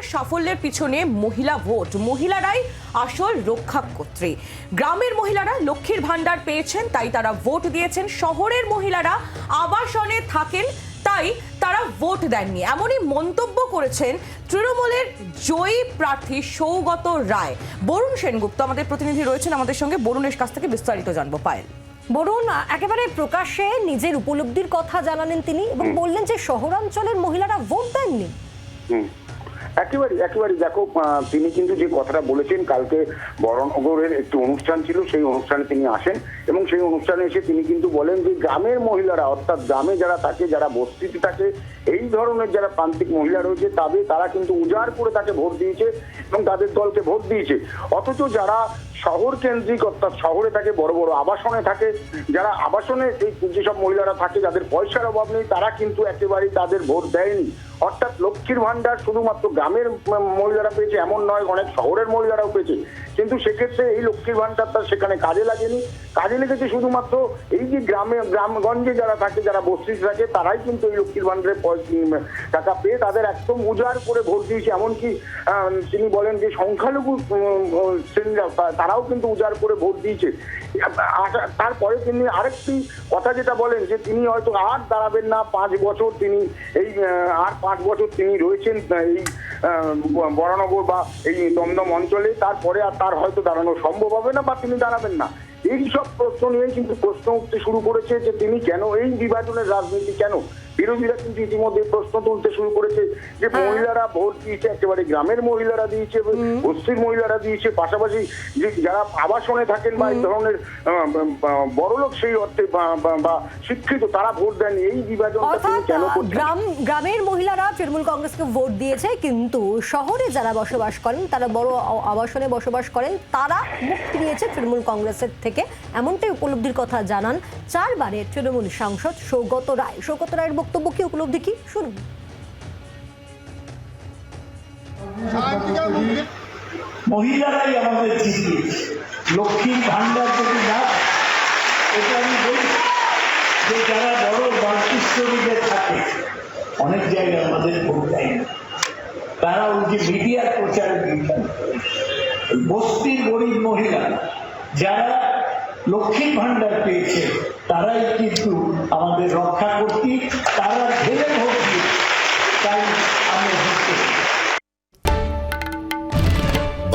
তৃণমূলের সাফল্যের পিছনে মহিলা ভোট মহিলারাই আসল রক্ষাকর্ত্রী। গ্রামের মহিলারা লক্ষ্মীর ভাণ্ডার পেয়েছেন তাই তারা ভোট দিয়েছেন। শহরের মহিলারা আবাসনে থাকেন তাই তারা ভোট দেননি। এমনই মন্তব্য করেছেন তৃণমূলের জয়ী প্রার্থী সৌগত রায়। বরুণ সেনগুপ্ত আমাদের প্রতিনিধি রয়েছেন আমাদের সঙ্গে। বরুণের কাছ থেকে বিস্তারিত জানব। পায়েল। বরুণ একেবারে প্রকাশ্যে নিজের উপলব্ধির কথা জানালেন তিনি এবং বললেন যে শহরাঞ্চলের মহিলারা ভোট দেননি। একেবারে একেবারে দেখো তিনি কিন্তু যে কথাটা বলেছেন, কালকে বরনগরের একটি অনুষ্ঠান ছিল, সেই অনুষ্ঠানে তিনি আসেন এবং সেই অনুষ্ঠানে এসে তিনি কিন্তু বলেন যে গ্রামের মহিলারা, অর্থাৎ গ্রামে যারা থাকে, যারা বস্তিতে থাকে, এই ধরনের যারা প্রান্তিক মহিলা রয়েছে, তাদের, তারা কিন্তু উজাড় করে তাকে ভোট দিয়েছে এবং তাদের দলকে ভোট দিয়েছে। অথচ যারা শহর কেন্দ্রিক, অর্থাৎ শহরে থাকে, বড় বড় আবাসনে থাকে। যারা আবাসনে এই যেসব মহিলারা থাকে, যাদের পয়সার অভাব নেই, তারা কিন্তু একেবারেই তাদের ভোট দেয়নি। অর্থাৎ লক্ষ্মীর ভান্ডার শুধুমাত্র গ্রামের মহিলারা পেয়েছে, এমন নয়, অনেক শহরের মহিলারাও পেয়েছে। কিন্তু সেক্ষেত্রে এই লক্ষ্মীর ভান্ডারটা সেখানে কাজে লাগেনি। কাজে লেগেছে শুধুমাত্র এই যে গ্রামে, গ্রামগঞ্জে যারা থাকে, যারা বস্তিতে থাকে, তারাই কিন্তু এই লক্ষ্মীর ভান্ডারের টাকা পেয়ে তাদের একদম উজাড় করে ভোট দিয়েছে। এমনকি তিনি বলেন যে সংখ্যালঘু শ্রেণীরা তা- তারাও কিন্তু উজাড় করে ভোট দিয়েছে। তারপরে তিনি আরেকটি কথা যেটা বলেন যে তিনি হয়তো আর দাঁড়াবেন না, পাঁচ বছর তিনি এই আর পাঁচ বছর তিনি রয়েছেন এই বরানগর বা এই দমদম অঞ্চলে, তারপরে আর তার হয়তো দাঁড়ানো সম্ভব হবে না বা তিনি দাঁড়াবেন না। এই সব প্রশ্ন নিয়ে কিন্তু প্রশ্ন উঠতে শুরু করেছে যে তিনি কেন এই বিভাজনের রাজনীতি কেন? বিরোধীরা কিন্তু ইতিমধ্যে প্রশ্ন তুলতে শুরু করেছে যে মহিলারা ভোট দিয়েছে একেবারে গ্রামের মহিলারা দিয়েছে বস্তির মহিলারা দিয়েছে পাশাপাশি যে যারা আবাসনে থাকেন বা এই ধরনের বড়লোক সেই অর্থে বা- শিক্ষিত তারা ভোট দেন এই করছেন গ্রাম গ্রামের মহিলারা তৃণমূল কংগ্রেসকে ভোট দিয়েছে কিন্তু শহরে যারা বসবাস করেন তারা বড় আবাসনে বসবাস করেন তারা মুক্তি নিয়েছে তৃণমূল কংগ্রেসের থেকে। এমনটাই উপলব্ধির কথা জানান চারবারের তৃণমূল সাংসদ সৌগত রায়। সৌগত রায়ের বক্তব্য কি উপলব্ধি কি? শুনুন। মহিলারাই আমাদের জিতিয়েছে লক্ষ্মীর ভান্ডার যদি না এটা আমি বলি যে যারা বড় মাল্টিস্টোরিতে থাকে, অনেক জায়গায় আমাদের ভোট দেয় না। তারা ওই যে মিডিয়ার প্রচার বস্তির গরিব মহিলা, যারা লক্ষ্মীর ভান্ডার পেয়েছে, তারাই কিন্তু আমাদের রক্ষা কর্তী